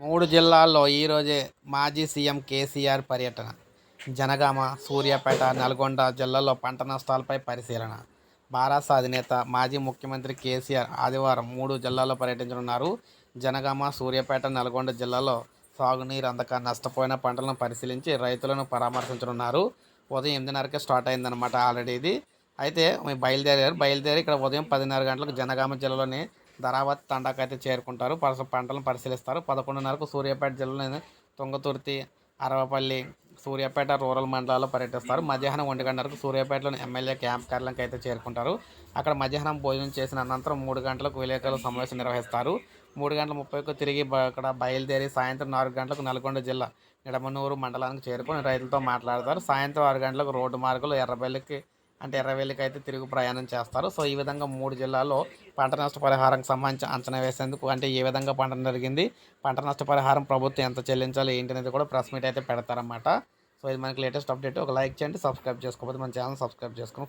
మూడు జిల్లాల్లో ఈరోజే మాజీ సీఎం కేసీఆర్ పర్యటన. జనగామ సూర్యాపేట నల్గొండ జిల్లాల్లో పంట నష్టాలపై పరిశీలన. బారాస అధినేత మాజీ ముఖ్యమంత్రి కేసీఆర్ ఆదివారం మూడు జిల్లాల్లో పర్యటించనున్నారు. జనగామ సూర్యాపేట నల్గొండ జిల్లాలో సాగునీరు అందక నష్టపోయిన పంటలను పరిశీలించి రైతులను పరామర్శించనున్నారు. ఉదయం ఎనిమిదిన్నరకే స్టార్ట్ అయిందనమాట ఆల్రెడీ ఇది. అయితే బయలుదేరారు. బయలుదేరి ఇక్కడ ఉదయం పదిన్నర గంటలకు జనగామ జిల్లాలోని ధరావతి తండాకు అయితే చేరుకుంటారు. పరస పంటలను పరిశీలిస్తారు. పదకొండున్నరకు సూర్యాపేట జిల్లాలోని తుంగతుర్తి అరవపల్లి సూర్యాపేట రూరల్ మండలాల్లో పర్యటిస్తారు. మధ్యాహ్నం ఒంటి గంటలకు సూర్యాపేటలోని ఎమ్మెల్యే క్యాంప్ కార్యాలయంకి అయితే చేరుకుంటారు. అక్కడ మధ్యాహ్నం భోజనం చేసిన అనంతరం మూడు గంటలకు విలేకరుల సమావేశం నిర్వహిస్తారు. మూడు గంటల ముప్పైకు తిరిగి అక్కడ బయలుదేరి సాయంత్రం నాలుగు గంటలకు నల్గొండ జిల్లా నిడమనూరు మండలానికి చేరుకొని రైతులతో మాట్లాడతారు. సాయంత్రం ఆరు గంటలకు రోడ్డు మార్గంలో ఎర్రబెల్లికి అంటే ఎర్రవెల్లికి అయితే తిరుగు ప్రయాణం చేస్తారు. సో ఈ విధంగా మూడు జిల్లాల్లో పంట నష్ట పరిహారంకి సంబంధించి అంచనా వేసేందుకు అంటే ఏ విధంగా పంట జరిగింది పంట నష్ట పరిహారం ప్రభుత్వం ఎంత చెల్లించాలి ఏంటి అనేది కూడా ప్రెస్ మీట్ అయితే పెడతారన్నమాట. సో ఇది మనకి లేటెస్ట్ అప్డేట్. ఒక లైక్ చేయండి సబ్స్క్రైబ్ చేసుకోకపోతే మన ఛానల్ సబ్స్క్రైబ్ చేసుకుని